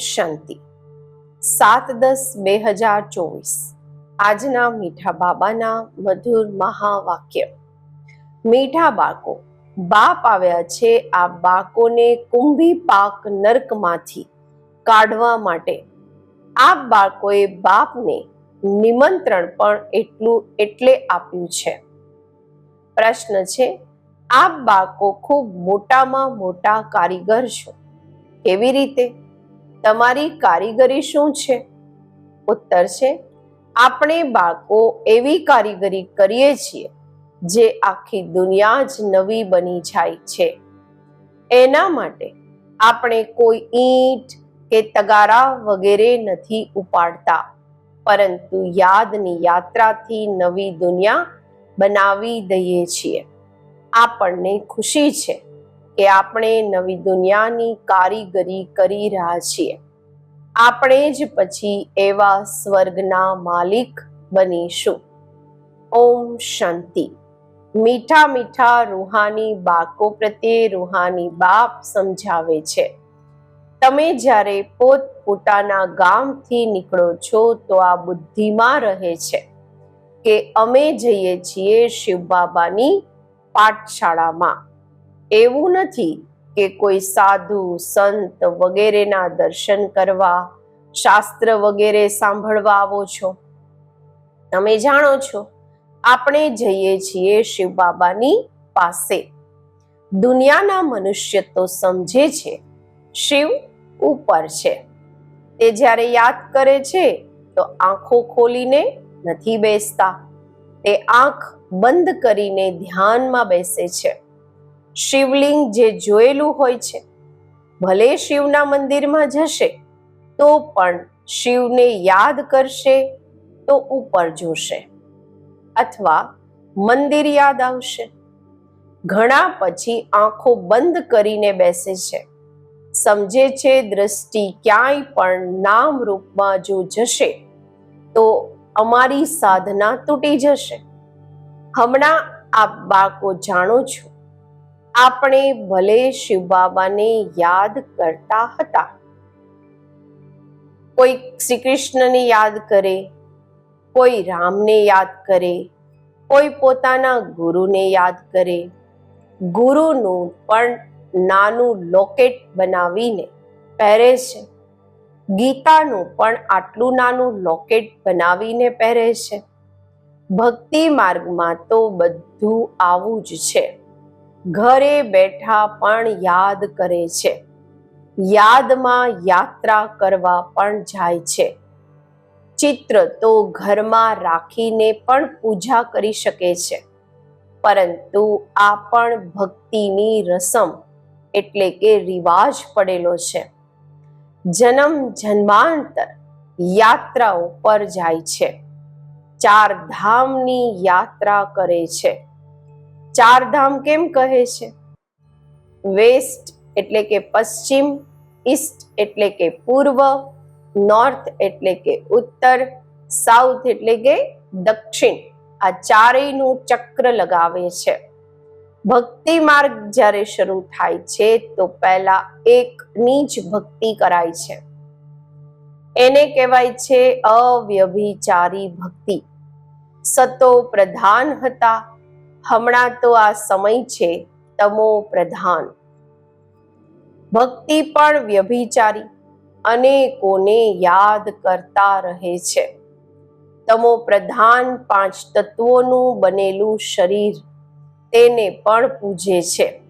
શાંતિ. સાત દસ બે હજાર ચોવીસ. આજના મીઠા બાબાના મધુર મહાવાક્ય. મીઠા બાળકો, બાપ આવ્યા છે આ બાળકોને કુંભી પાક નર્કમાંથી કાઢવા માટે. આ બાળકોએ બાપને નિમંત્રણ પણ એટલું, એટલે આપ્યું છે. પ્રશ્ન છે આપ બાળકો ખૂબ મોટામાં મોટા કારીગર છો. કેવી રીતે? તમારી કારીગરી શું છે? ઉત્તર છે, આપણે બાળકો એવી કારીગરી કરીએ છીએ જે આખી દુનિયા જ નવી બની જાય છે. એના માટે આપણે કોઈ ઈંટ કે તગારા વગેરે નથી ઉપાડતા, પરંતુ યાદની યાત્રાથી નવી દુનિયા બનાવી દઈએ છીએ. આપણને ખુશી છે કે આપણે નવી દુનિયાની કારીગરી કરી રહ્યા છીએ. આપણે જ પછી એવા સ્વર્ગના માલિક બનીશું. ઓમ શાંતિ. મીઠા મીઠા રૂહાની બાકો પ્રત્યે રૂહાની બાપ સમજાવે છે. તમે જ્યારે પોત પોતાના ગામથી નીકળો છો તો આ બુદ્ધિમાં રહે છે કે અમે જઈએ છીએ શિવ બાબાની પાઠશાળામાં. એવું નથી કે કોઈ સાધુ, સંત વગેરેના દર્શન કરવા, શાસ્ત્ર વગેરે સાંભળવા આવો છો? તમે જાણો છો, આપણે જઈએ છીએ શિવ બાબાની પાસે. દુનિયાના મનુષ્ય તો સમજે છે, શિવ ઉપર છે. તે જ્યારે યાદ કરે છે, તો આંખો ખોલીને નથી બેસતા. તે આંખ બંધ કરીને ધ્યાનમાં બેસે છે. શિવલિંગ જે જોયેલું હોય છે, ભલે શિવના મંદિરમાં જશે, તો પણ શિવને યાદ કરશે, તો ઉપર જોશે. અથવા મંદિર યાદ આવશે. ઘણા પછી આંખો બંધ કરીને બેસે છે. સમજે છે દ્રષ્ટિ ક્યાંય પણ નામ રૂપમાં જો જશે, તો અમારી સાધના તૂટી જશે. હમણાં આપ બાળકો જાણો છો આપણે ભલે શિવ બાબાને યાદ કરતા હતા. કોઈ શ્રી કૃષ્ણને યાદ કરે, કોઈ રામને યાદ કરે, કોઈ પોતાના ગુરુને યાદ કરે. ગુરુનું પણ નાનું લોકેટ બનાવીને પહેરે છે. ગીતાનું પણ આટલું નાનું લોકેટ બનાવીને પહેરે છે. ભક્તિ માર્ગમાં તો બધું આવું જ છે. ઘરે બેઠા પણ યાદ કરે છે. યાદમાં યાત્રા કરવા પણ જાય છે. ચિત્ર તો ઘરમાં રાખીને પણ પૂજા કરી શકે છે. પરંતુ આ પણ ભક્તિની રસમ એટલે કે રિવાજ પડેલો છે. જન્મ જન્માંતર યાત્રાઓ પર જાય છે. ચાર ધામની યાત્રા કરે છે. ચાર ધામ કેમ કહે છે? વેસ્ટ એટલે કે પશ્ચિમ, ઈસ્ટ એટલે કે પૂર્વ, નોર્થ એટલે કે ઉત્તર, સાઉથ એટલે કે દક્ષિણ. આ ચારેયનું ચક્ર લગાવે છે. ભક્તિ માર્ગ જ્યારે શરૂ થાય છે, તો પહેલા એકની જ ભક્તિ કરાય છે. એને કહેવાય છે અવ્યભિચારી ભક્તિ. સતો પ્રધાન હતા હમણાં તો આ સમય છે તમો પ્રધાન. ભક્તિ પણ વ્યભિચારી, અનેકોને યાદ કરતા રહે છે. તમો પ્રધાન પાંચ તત્વોનું બનેલું શરીર તેને પણ પૂજે છે.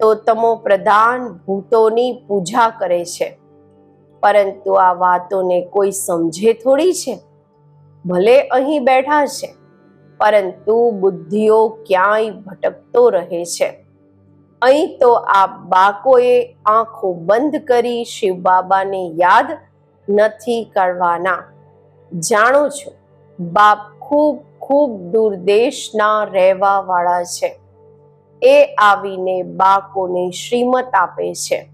તો તમો પ્રધાન ભૂતોની પૂજા કરે છે. પરંતુ આ વાતોને કોઈ સમજે થોડી છે? ભલે અહીં બેઠા છે. પરંતુ બુદ્ધિઓ ક્યાંય ભટકતો રહે છે. અહીં તો આ બાકોએ આંખો બંધ કરી શિવ બાબાને યાદ નથી કરવાના. જાણો છો, બાપ ખૂબ ખૂબ દૂર દેશના રહેવા વાળા છે. એ આવીને બાકોને શ્રીમત આપે છે.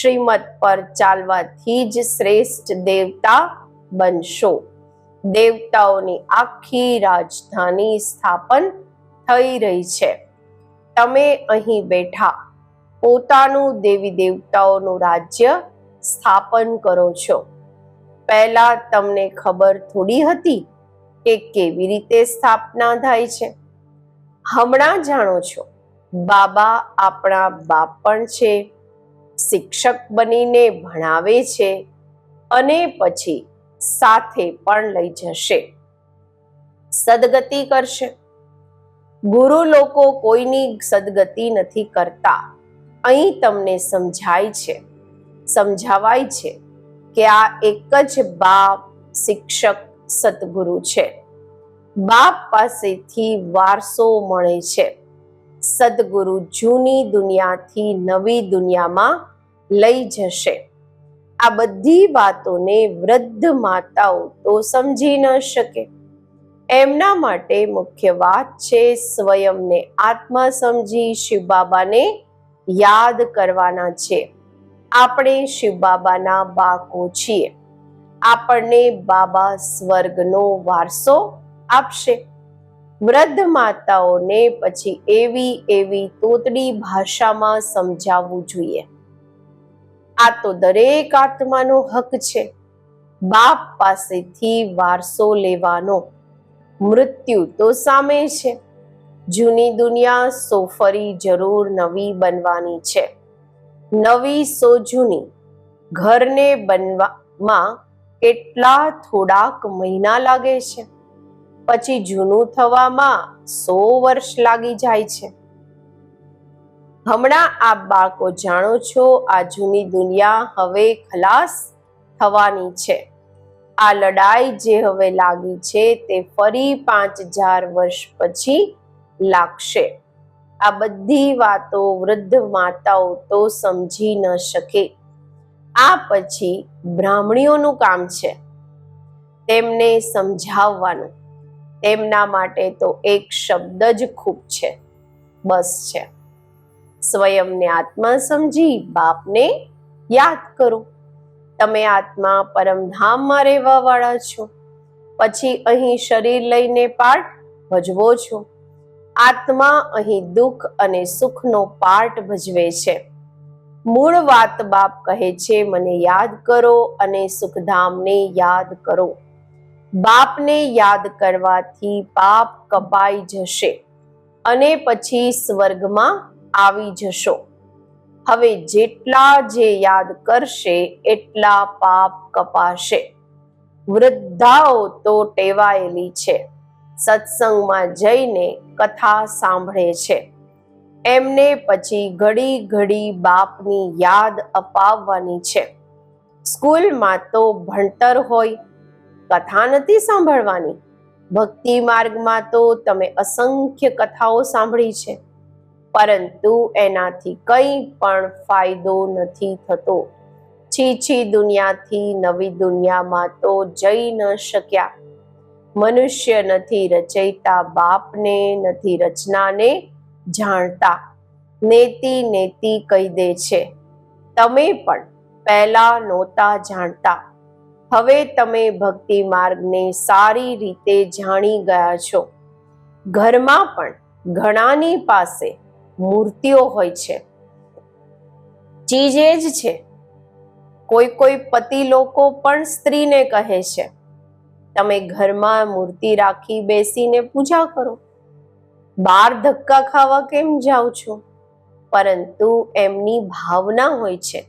શ્રીમત પર ચાલવાથી જ શ્રેષ્ઠ દેવતા બનશો. દેવતાઓની આખી રાજધાની સ્થાપન થઈ રહી છે. તમે અહીં બેઠા પોતાનું દેવી દેવતાઓનું રાજ્ય સ્થાપન કરો છો. પહેલા તમને ખબર થોડી હતી કે કેવી રીતે સ્થાપના થાય છે. હમણાં જાણો છો, બાબા આપણા બાપ પણ છે, શિક્ષક બનીને ભણાવે છે અને પછી સાથે પણ લઈ જશે. સદગતિ કરશે. ગુરુ લોકો કોઈની સદગતિ નથી કરતા. અહીં તમને સમજાય છે, સમજાવાય છે કે આ એક જ બાપ, શિક્ષક, સદગુરુ છે. બાપ પાસેથી વારસો મળે છે. સદગુરુ જૂની દુનિયાથી નવી દુનિયામાં લઈ જશે. આ બધી વાતોને વૃદ્ધ માતાઓ તો સમજી ન શકે. એમના માટે મુખ્ય વાત છે સ્વયંને આત્મા સમજી શિવ બાબાને યાદ કરવાના છે. આપણે શિવ બાબાના બાકો છીએ. આપણને બાબા સ્વર્ગનો વારસો આપશે. વૃદ્ધ માતાઓને પછી એવી એવી તોતડી ભાષામાં સમજાવવું જોઈએ. આ તો દરેક આત્માનો હક છે. બાપ પાસેથી વારસો લેવાનો. મૃત્યુ તો સામે છે. જૂની દુનિયા સો ફરી જરૂર નવી બનવાની છે. નવી સો જૂની. ઘરને બનવામાં કેટલા થોડાક મહિના લાગે છે. પછી જૂનું થવામાં સો વર્ષ લાગી જાય છે. હમણાં આપ બાળકો જાણો છો, આ જૂની દુનિયા હવે ખલાસ થવાની છે. આ લડાઈ જે હવે લાગી છે તે ફરી પાંચ હજાર વર્ષ પછી લાગશે. આ બધી વાતો વૃદ્ધ માતાઓ તો સમજી ન શકે. આ પછી બ્રાહ્મણીઓનું કામ છે. તેમને સમજાવવાનું. તેમના માટે તો એક શબ્દ જ ખૂબ છે. બસ છે. સ્વયંને આત્મા સમજી બાપને યાદ કરો. તમે આત્મા પરમધામમાં રહેવા વાળા છો. પછી અહીં શરીર લઈને પાઠ ભજવો છો. આત્મા અહીં દુઃખ અને સુખનો પાઠ ભજવે છે. મૂળ વાત બાપ કહે છે, મને યાદ કરો અને સુખધામને યાદ કરો. બાપને યાદ કરવાથી પાપ કપાઈ જશે. અને પછી સ્વર્ગમાં આવી જશો. હવે જેટલા જે યાદ કરશે, એટલા પાપ કપાશે. વૃદ્ધાઓ તો ટેવાયેલી છે. સત્સંગમાં જઈને કથા સાંભળે છે. એમને પછી ઘડી ઘડી બાપની યાદ અપાવવાની છે. સ્કૂલમાં તો ભણતર હોય, કથા નથી સાંભળવાની. ભક્તિ માર્ગમાં તો તમે અસંખ્ય કથાઓ સાંભળી છે. પરંતુ એનાથી કંઈ પણ ફાયદો નથી થતો. છીછી દુનિયાથી નવી દુનિયામાં તો જઈ ન શક્યા. મનુષ્ય નથી રચયતા બાપને નથી રચનાને જાણતા. નેતિ નેતિ કહી દે છે, તમે પણ પહેલા નહોતા જાણતા. હવે તમે ભક્તિ માર્ગને સારી રીતે જાણી ગયા છો. ઘરમાં પણ ઘણાની પાસે મૂર્તિઓ હોય છે. ચીજ એ જ છે. કોઈ કોઈ પતિ લોકો પણ સ્ત્રીને કહે છે, તમે ઘરમાં મૂર્તિ રાખી બેસીને પૂજા કરો. બાર ધક્કા ખાવા કેમ જાઓ છો? પરંતુ એમની ભાવના હોય છે,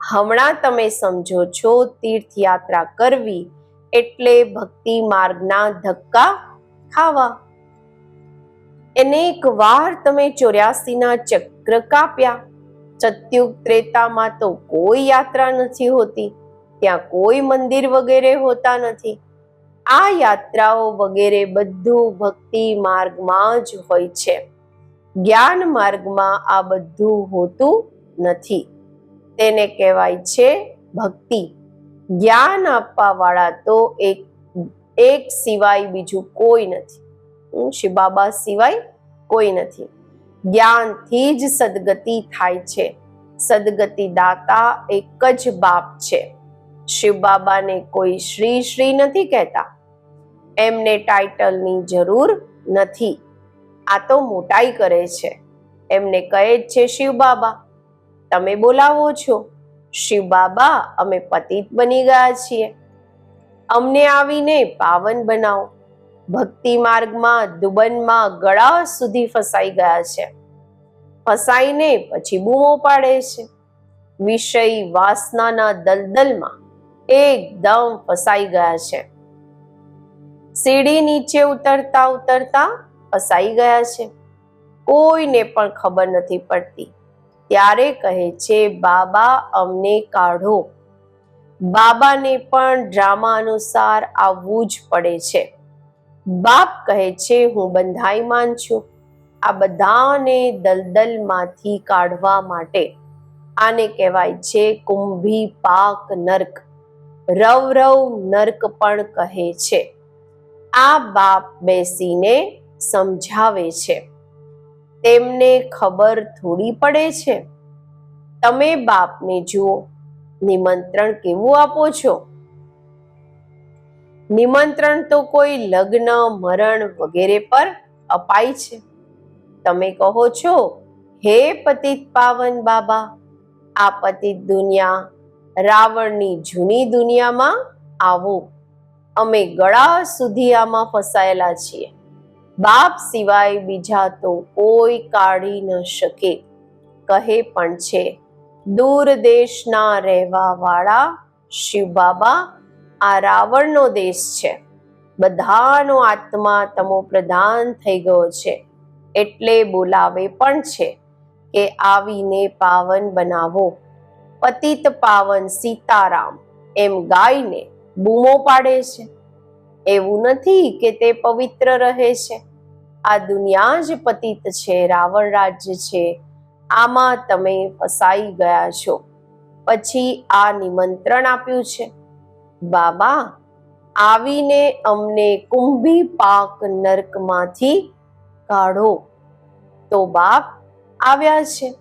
હમણાં તમે સમજો છો, તીર્થયાત્રા કરવી એટલે ભક્તિ માર્ગના ધક્કા ખાવા. અનેક વાર તમે ચોર્યાસીના ચક્ર કાપ્યા. સત્યુગ ત્રેતામાં તો કોઈ યાત્રા નથી હોતી. ત્યાં કોઈ મંદિર વગેરે હોતા નથી. આ યાત્રાઓ વગેરે બધું ભક્તિ માર્ગમાં જ હોય છે. જ્ઞાન માર્ગમાં આ બધું હોતું નથી. તેને કહેવાય છે ભક્તિ. જ્ઞાન આપવા વાળા તો એક એક સિવાય બીજું કોઈ નથી. શિવ બાબા સિવાય કોઈ નથી. જ્ઞાનથી જ સદગતિ થાય છે. સદગતિ દાતા એક જ બાપ છે. શિવ બાબાને કોઈ શ્રી શ્રી નથી કહેતા. એમને ટાઇટલની જરૂર નથી. આ તો મોટાઈ કરે છે. એમને કહે જ છે શિવ બાબા, તમે બોલાવો છો. શિવ બાબા, અમે પતિત બની ગયા છીએ. અમને આવીને પાવન બનાવો. ભક્તિ માર્ગમાં દુબનમાં ગળા સુધી ફસાઈ ગયા છે. ફસાઈને પછી બૂમો પાડે છે. વિષય વાસનાના દલદલમાં એકદમ ફસાઈ ગયા છે. સીડી નીચે ઉતરતા ઉતરતા ફસાઈ ગયા છે. કોઈને પણ ખબર નથી પડતી. ત્યારે કહે છે, બાબા, અમને કાઢો. બાબાને પણ ડ્રામા અનુસાર આવવું જ પડે છે. બાપ કહે છે, હું બંધાઈમાન છું. આ બધાને દલદલમાંથી કાઢવા માટે આને કહેવાય છે કુંભી પાક નર્ક. રવ રવ નર્ક પણ કહે છે. આ બાપ બેસીને સમજાવે છે. તેમને ખબર થોડી પડે છે. તમે બાપને જુઓ, નિમંત્રણ કેવું આપો છો? નિમંત્રણ તો કોઈ લગ્ન, મરણ વગેરે પર અપાય છે. તમે કહો છો, હે પતિત પાવન બાબા, આ પતિત દુનિયા રાવણની જૂની દુનિયામાં આવો. અમે ગળા સુધી આમાં ફસાયેલા છીએ. બાપ સિવાય બીજા તો કોઈ કાઢી ન શકે. કહે પણ છે, દૂર દેશના રહેવા વાળા શિવ બાબા આ રાવણનો દેશ છે. બધાનો આત્મા તમો પ્રધાન થઈ ગયો છે. એટલે બોલાવે પણ છે કે આવીને પાવન બનાવો. પતિત પાવન સીતારામ એમ ગાઈને બૂમો પાડે છે. એવું નથી કે તે પવિત્ર રહે છે. આ દુનિયા જ પતિત છે, રાવણ રાજ્ય છે. આમાં તમે ફસાઈ ગયા છો. પછી આ નિમંત્રણ આપ્યું છે. બાબા, આવીને અમને કુંભી પાક નર્કમાંથી કાઢો. તો બાપ આવ્યા છે.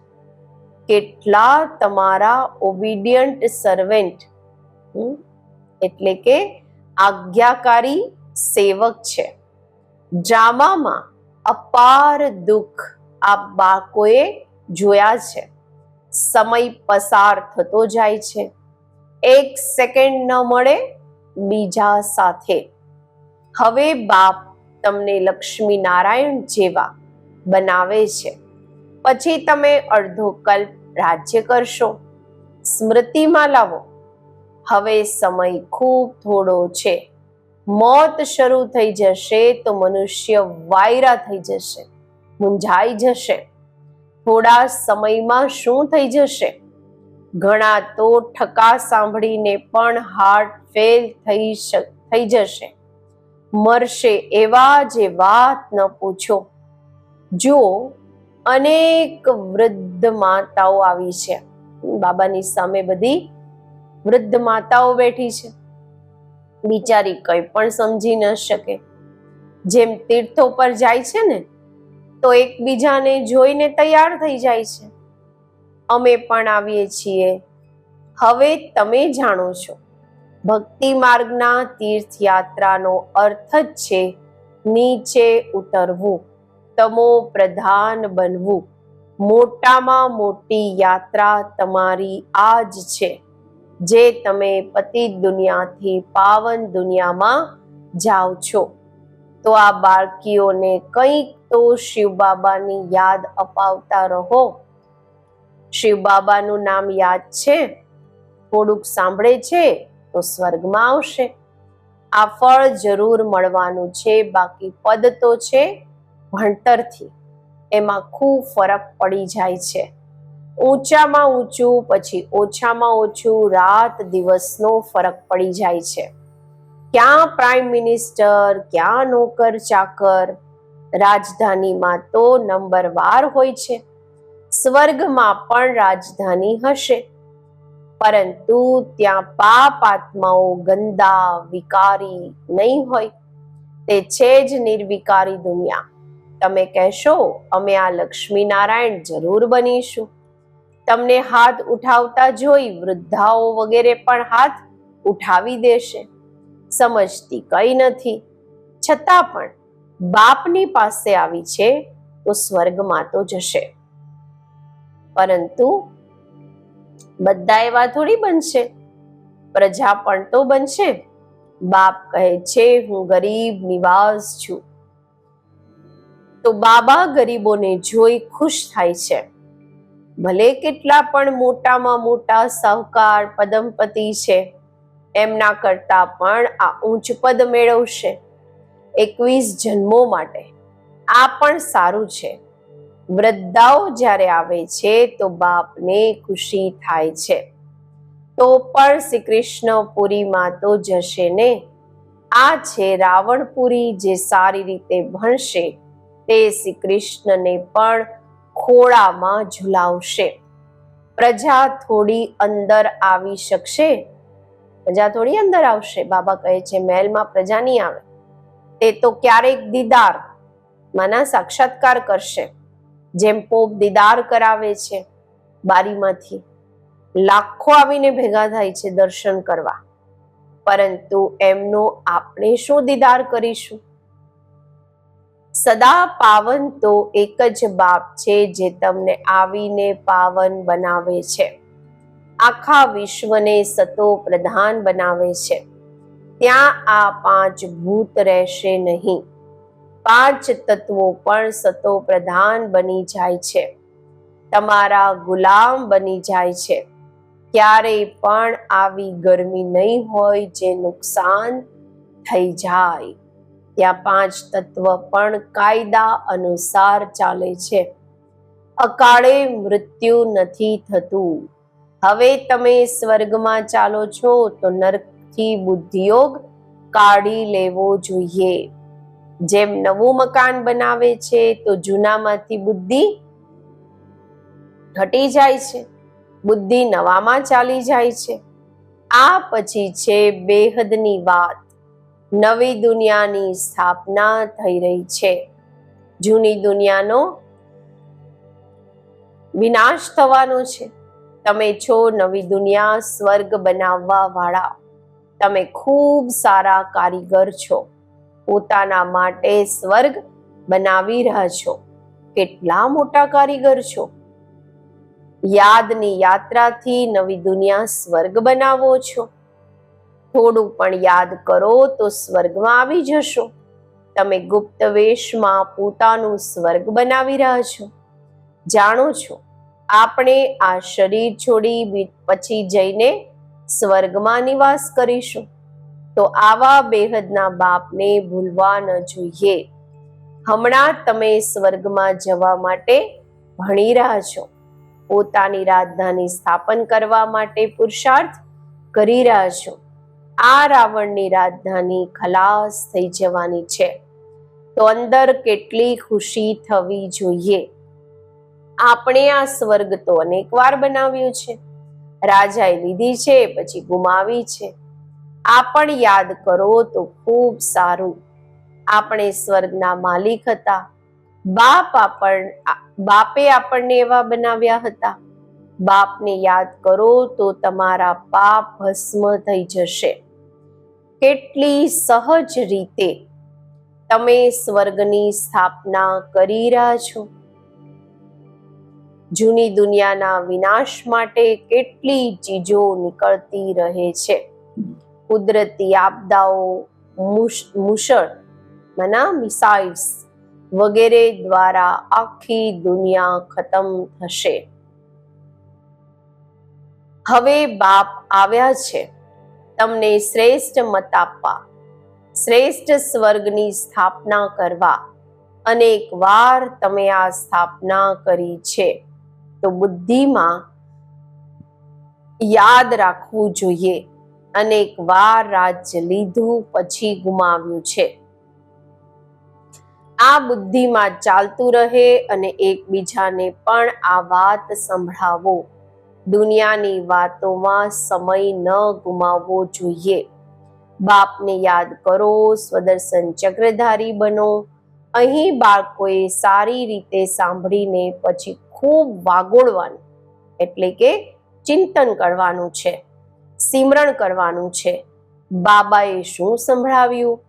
કેટલા તમારા ઓબિડિયન્ટ સર્વેન્ટ એટલે કે આજ્ઞાકારી સેવક છે. ડ્રામામાં અપાર દુઃખ આ બાકોએ જોયા છે. સમય પસાર થતો જાય છે. એક સેકન્ડ ન મળે, બીજા સાથે. હવે બાપ તમને લક્ષ્મી નારાયણ જેવા બનાવે છે. પછી તમે અડધો કલ્પ રાજ્ય કરશો. સ્મૃતિમાં લાવો. હવે સમય ખૂબ થોડો છે. મોત શરૂ થઈ જશે તો મનુષ્ય વાયરા થઈ જશે, મૂંઝાઈ જશે. થોડા સમયમાં શું થઈ જશે? ઘણા તો ઠકા સાંભળીને પણ હાર્ટ ફેલ થઈ થઈ જશે. મરશે એવા જે વાત ન પૂછો. જો અનેક વૃદ્ધ માતાઓ આવી છે. બાબાની સામે બધી વૃદ્ધ માતાઓ બેઠી છે. બિચારી કંઈ પણ સમજી ન શકે. જેમ તીર્થો પર જાય છે ને, તો એકબીજાને જોઈને તૈયાર થઈ જાય છે. અમે પણ આવીએ છીએ. હવે તમે જાણો છો, ભક્તિ માર્ગના તીર્થયાત્રાનો અર્થ જ છે નીચે ઉતરવું, તમો પ્રધાન બનવું. મોટામાં મોટી યાત્રા તમારી આ જ છે, જે તમે પતિ દુનિયાથી પાવન દુનિયામાં જાઓ છો. તો આ બાળકીઓને કંઈક તો શિવ બાબાની યાદ અપાવતા રહો. શિવ બાબાનું નામ યાદ છે? થોડુંક સાંભળે છે તો સ્વર્ગમાં આવશે. આ ફળ જરૂર મળવાનું છે, બાકી પદ તો છે ભણતરથી. એમાં ખૂબ ફરક પડી જાય છે. ઊંચામાં ઊંચું, પછી ઓછામાં ઓછું, રાત દિવસનો ફરક પડી જાય છે. ક્યાં પ્રાઇમ મિનિસ્ટર, ક્યાં નોકર ચાકર રાજધાનીમાં તો નંબર વાર હોય છે. સ્વર્ગમાં પણ રાજધાની હશે. પરંતુ ત્યાં પાપ આત્માઓ ગંદા, વિકારી નહીં હોય. તે છે જ નિર્વિકારી દુનિયા. તમે કહેશો, અમે આ લક્ષ્મી નારાયણ જરૂર બનીશું. તમને હાથ ઉઠાવતા જોઈ વૃદ્ધાઓ વગેરે પણ હાથ ઉઠાવી દેશે. સમજતી કઈ નથી. છતાં પણ બાપની પાસે આવી છે, તો સ્વર્ગમાં તો જશે. પરંતુ બધા એવા થોડી બનશે. પ્રજા પણ તો બનશે બાપ કહે છે, હું ગરીબ નિવાસ છું. તો બાબા ગરીબોને જોઈ ખુશ થાય છે. ભલે કેટલા પણ મોટામાં મોટા સાહુકાર, પદમપતિ છે, એમના કરતા પણ આ ઊંચ પદ મેળવશે. એકવીસ જન્મો માટે. આ પણ સારું છે. વૃદ્ધાઓ જ્યારે આવે છે તો બાપને ખુશી થાય છે. તો પણ શ્રી કૃષ્ણ પુરીમાં તો જશે ને. આ છે રાવણપુરી જે સારી રીતે ભણશે તે શ્રી કૃષ્ણને પણ ખોળામાં ઝુલાવશે. પ્રજા થોડી અંદર આવી શકશે? પ્રજા થોડી અંદર આવશે? બાબા કહે છે મહેલમાં પ્રજા નહીં આવે. તે તો ક્યારેક દીદાર, માના સાક્ષાત્કાર કરશે. જેમ પોપ દીદાર કરાવે છે, બારીમાંથી લાખો આવીને ભેગા થાય છે દર્શન કરવા. પરંતુ એમનો આપણે શું દીદાર કરીશું? સદા પાવન તો એક જ બાપ છે જે તમને આવીને પાવન બનાવે છે. આખા વિશ્વને સતો પ્રધાન બનાવે છે. ત્યાં આ પાંચ ભૂત રહેશે નહીં. પાંચ તત્વો પણ સતો પ્રધાન બની જાય છે. તમારા ગુલામ બની જાય છે. ક્યારેય પણ આવી ગરમી નહીં હોય જે નુકસાન થઈ જાય. ત્યાં પાંચ તત્વ પણ કાયદા અનુસાર ચાલે છે. અકાળે મૃત્યુ નથી થતું. હવે તમે સ્વર્ગમાં ચાલો છો તો નરકથી બુદ્ધિયોગ કાઢી લેવો જોઈએ. જેમ નવું મકાન બનાવે છે, તો જૂનામાંથી બુદ્ધિ ઘટી જાય છે. બુદ્ધિ નવામાં ચાલી જાય છે. આ પછી છે બેહદની વાત. નવી દુનિયાની સ્થાપના થઈ રહી છે. જૂની દુનિયાનો વિનાશ થવાનો છે. તમે છો નવી દુનિયા સ્વર્ગ બનાવવા વાળા તમે ખૂબ સારા કારીગર છો. પોતાના માટે સ્વર્ગ બનાવી રહ્યા છો. કેટલા મોટા કારીગર છો. યાદની યાત્રાથી નવી દુનિયા સ્વર્ગ બનાવો છો. થોડું પણ યાદ કરો તો સ્વર્ગમાં આવી જશો. તમે ગુપ્ત વેશમાં પોતાનું સ્વર્ગ બનાવી રહ્યા છો. જાણો છો, આપણે આ શરીર છોડી પછી જઈને સ્વર્ગમાં નિવાસ કરીશું. તો આવા બેહદના બાપને ભૂલવા ન જોઈએ. હમણાં તમે સ્વર્ગમાં જવા માટે ભણી રહ્યા છો. પોતાની રાજધાની સ્થાપન કરવા માટે પુરુષાર્થ કરી રહ્યા છો. આ રાવણની રાજધાની ખલાસ થઈ જવાની છે. તો અંદર કેટલી ખુશી થવી જોઈએ. આપણે આ સ્વર્ગ તો અનેક વાર બનાવ્યું છે. રાજાએ લીધી છે, પછી ગુમાવી છે. આ પણ યાદ કરો તો ખૂબ સારું. આપણે સ્વર્ગના માલિક હતા. બાપ આપણ, બાપે આપણને એવા બનાવ્યા હતા. બાપને યાદ કરો તો તમારા પાપ ભસ્મ થઈ જશે. કેટલી સહજ રીતે તમે સ્વર્ગની સ્થાપના કરી રહ્યા છો. જૂની દુનિયાના વિનાશ માટે કેટલી ચીજો નીકળતી રહે છે. કુદરતી આપદાઓ મુશળ, મના મિસાઇલ્સ વગેરે દ્વારા આખી દુનિયા ખતમ થશે. હવે બાપ આવ્યા છે. તમને શ્રેષ્ઠ મત આપવા, શ્રેષ્ઠ સ્વર્ગની સ્થાપના કરવા. અનેક વાર તમે આ સ્થાપના કરી છે. તો બુદ્ધિમાં યાદ રાખવું જોઈએ. અનેક વાર રાજ્ય લીધું, પછી ગુમાવ્યું છે. આ બુદ્ધિમાં ચાલતું રહે અને એકબીજાને પણ આ વાત સંભળાવો. દુનિયાની વાતોમાં સમય ન ગુમાવવો જોઈએ. બાપને યાદ કરો, સ્વદર્શન ચક્રધારી બનો. અહીં બાળકોએ સારી રીતે સાંભળીને પછી ખૂબ વાગોળવાનું, એટલે કે ચિંતન કરવાનું છે. સિમરણ કરવાનું છે. બાબાએ શું સંભળાવ્યું?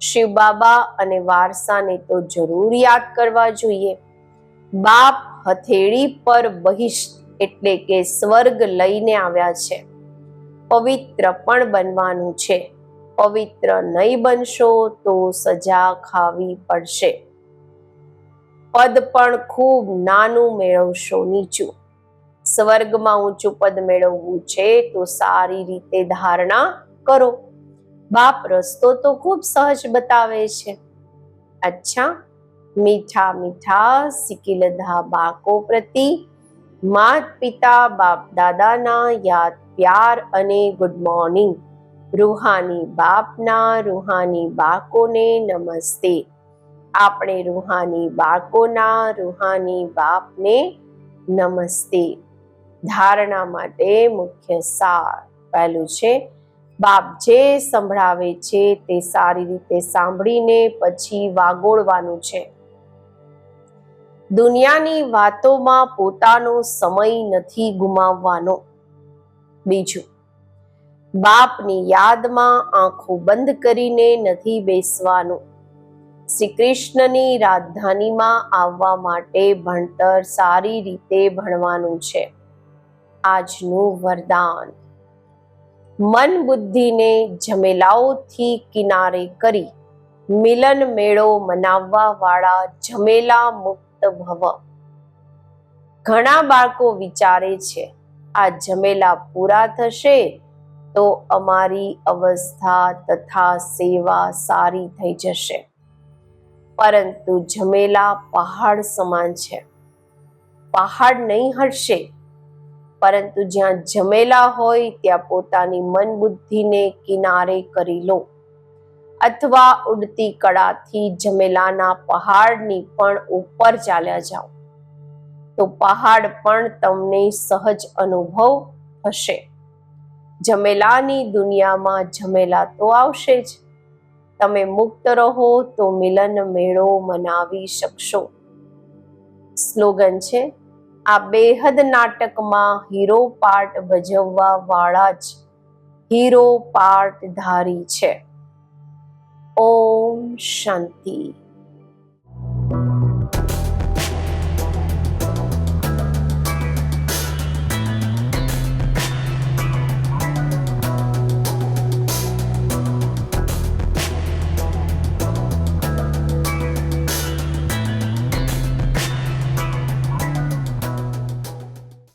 શિવ બાબા અને વારસાને તો જરૂર યાદ કરવા જોઈએ. બાપ હથેળી પર બહિષ્ટ એટલે કે સ્વર્ગ લઈને આવ્યા છે. પવિત્ર પણ બનવાનું છે. પવિત્ર નહીં બનશો તો સજા ખાવી પડશે. પદ પણ ખૂબ નાનું મેળવશો નીચું. સ્વર્ગમાં ઊંચું પદ મેળવવું છે, તો સારી રીતે ધારણા કરો. બાપ રસ્તો તો ખૂબ સહજ બતાવે છે. અચ્છા, મીઠા મીઠા સિકિલધા બાકો પ્રતિ માત પિતા, બાપ દાદાના યાદ, પ્યાર અને ગુડ મોર્નિંગ રૂહાની બાપના રૂહાની બાકોને નમસ્તે. આપણે રૂહાની બાળકોના રૂહાની બાપને નમસ્તે. ધારણા માટે મુખ્ય સાર પહેલું છે, બાપ જે સંભળાવે છે તે સારી રીતે સાંભળીને પછી વાગોળવાનું છે. દુનિયાની વાતોમાં પોતાનો સમય નથી ગુમાવવાનો. બીજું, બાપની યાદમાં આંખો બંધ કરીને નથી બેસવાનું. શ્રી કૃષ્ણની રાજધાનીમાં આવવા માટે ભણતર સારી રીતે ભણવાનું છે. આજનું વરદાન. મન બુદ્ધિને ઝમેલાઓથી કિનારે કરી મિલન મેળો મનાવવા વાળા ઝમેલા મુક્ત ભવ. ઘણા બાળકો વિચારે છે, આ ઝમેલા પૂરા થશે તો અમારી અવસ્થા તથા સેવા સારી થઈ જશે. પરંતુ ઝમેલા પહાડ સમાન છે. પહાડ નહીં હટશે પરંતુ જ્યાં જમેલા હોય ત્યાં પોતાની મન બુદ્ધિને કિનારે કરી લો. અથવા ઉડતી કળાથી જમેલાના પહાડની પણ ઉપર ચાલ્યા જાઓ. તો પહાડ પણ તમને સહજ અનુભવ થશે જમેલાની દુનિયામાં જમેલા તો આવશે જ. તમે મુક્ત રહો તો મિલન મેળો મનાવી શકશો. સ્લોગન છે આ બેહદ નાટકમાં હીરો પાર્ટ ભજવવા વાળા જ હીરો પાર્ટ ધારી છે. ઓમ શાંતિ.